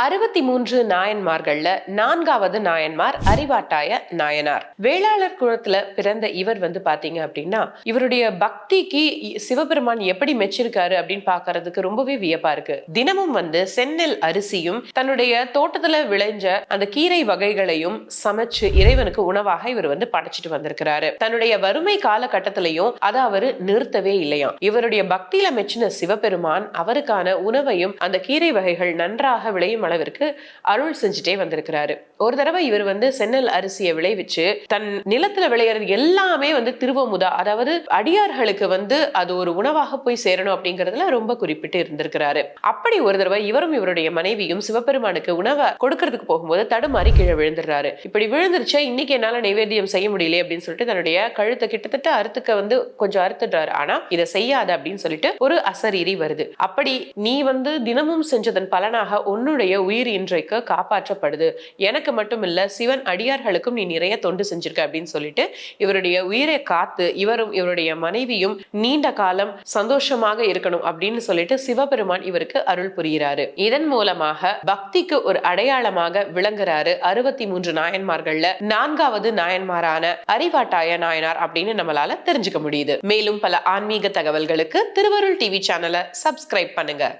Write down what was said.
அறுபத்தி மூன்று நாயன்மார்கள்ல நான்காவது நாயன்மார் அறிவாட்டாய நாயனார். வேளாளர் குலத்துல பிறந்த இவர் வந்து பாத்தீங்க அப்படின்னா இவருடைய பக்திக்கு சிவபெருமான் எப்படி மெச்சிருக்காரு அப்படின்னு பாக்குறதுக்கு ரொம்பவே வியப்பா இருக்கு. தினமும் வந்து செந்நெல் அரிசியும் தன்னுடைய தோட்டத்துல விளைஞ்ச அந்த கீரை வகைகளையும் சமைச்சு இறைவனுக்கு உணவாக இவர் வந்து படைச்சிட்டு வந்திருக்கிறாரு. தன்னுடைய வறுமை காலகட்டத்திலையும் அதை அவரு நிறுத்தவே இல்லையாம். இவருடைய பக்தியில மெச்சின சிவபெருமான் அவருக்கான உணவையும் அந்த கீரை வகைகள் நன்றாக விளையும் அளவிற்கு அருள் செஞ்சுட்டே வந்திருக்கிறாரு. ஒரு தடவை இவர் வந்து சென்னல் அரிசியை விளைவிச்சு தன் நிலத்துல விளையிறது எல்லாமே வந்து திருவமுதா அதாவது அடியார்களுக்கு வந்து அது ஒரு உணவாக போய் சேரணும் அப்படிங்கறதுல ரொம்ப குறிப்பிட்டு இருந்திருக்கிறாரு. அப்படி ஒரு தடவை இவரும் இவருடைய மனைவியும் சிவபெருமானுக்கு உணவை கொடுக்கறதுக்கு போகும்போது தடுமாறி கீழே விழுந்துடுறாரு. இப்படி விழுந்துருச்சா இன்னைக்கு என்னால நைவேத்தியம் செய்ய முடியல அப்படின்னு சொல்லிட்டு தன்னுடைய கழுத்தை கிட்டத்தட்ட அறுத்துக்க வந்து கொஞ்சம் அறுத்துடுறாரு. ஆனா இதை செய்யாத அப்படின்னு சொல்லிட்டு ஒரு அசரீரி வருது. அப்படி நீ வந்து தினமும் செஞ்சதன் பலனாக உன்னுடைய உயிர் இன்றைக்கு காப்பாற்றப்படுது. எனக்கு மட்டும் இல்ல சிவன் அடியார்களுக்கும் நீ நிறைய தொண்டு செஞ்சிருக்க அப்படின்னு சொல்லிட்டு இவருடைய உயிரை காத்து இவரும் இவருடைய மனைவியும் நீண்ட காலம் சந்தோஷமாக இருக்கணும் அப்படின்னு சொல்லிட்டு சிவபெருமான் இவருக்கு அருள் புரிகிறாரு. இதன் மூலமாக பக்திக்கு ஒரு அடையாளமாக விளங்குறாரு அறுபத்தி மூன்று நாயன்மார்கள்ல நான்காவது நாயன்மாரான அறிவாட்டாய நாயனார் அப்படின்னு நம்மளால தெரிஞ்சுக்க முடியுது. மேலும் பல ஆன்மீக தகவல்களுக்கு திருவருள் டிவி சேனலை சப்ஸ்கிரைப் பண்ணுங்க.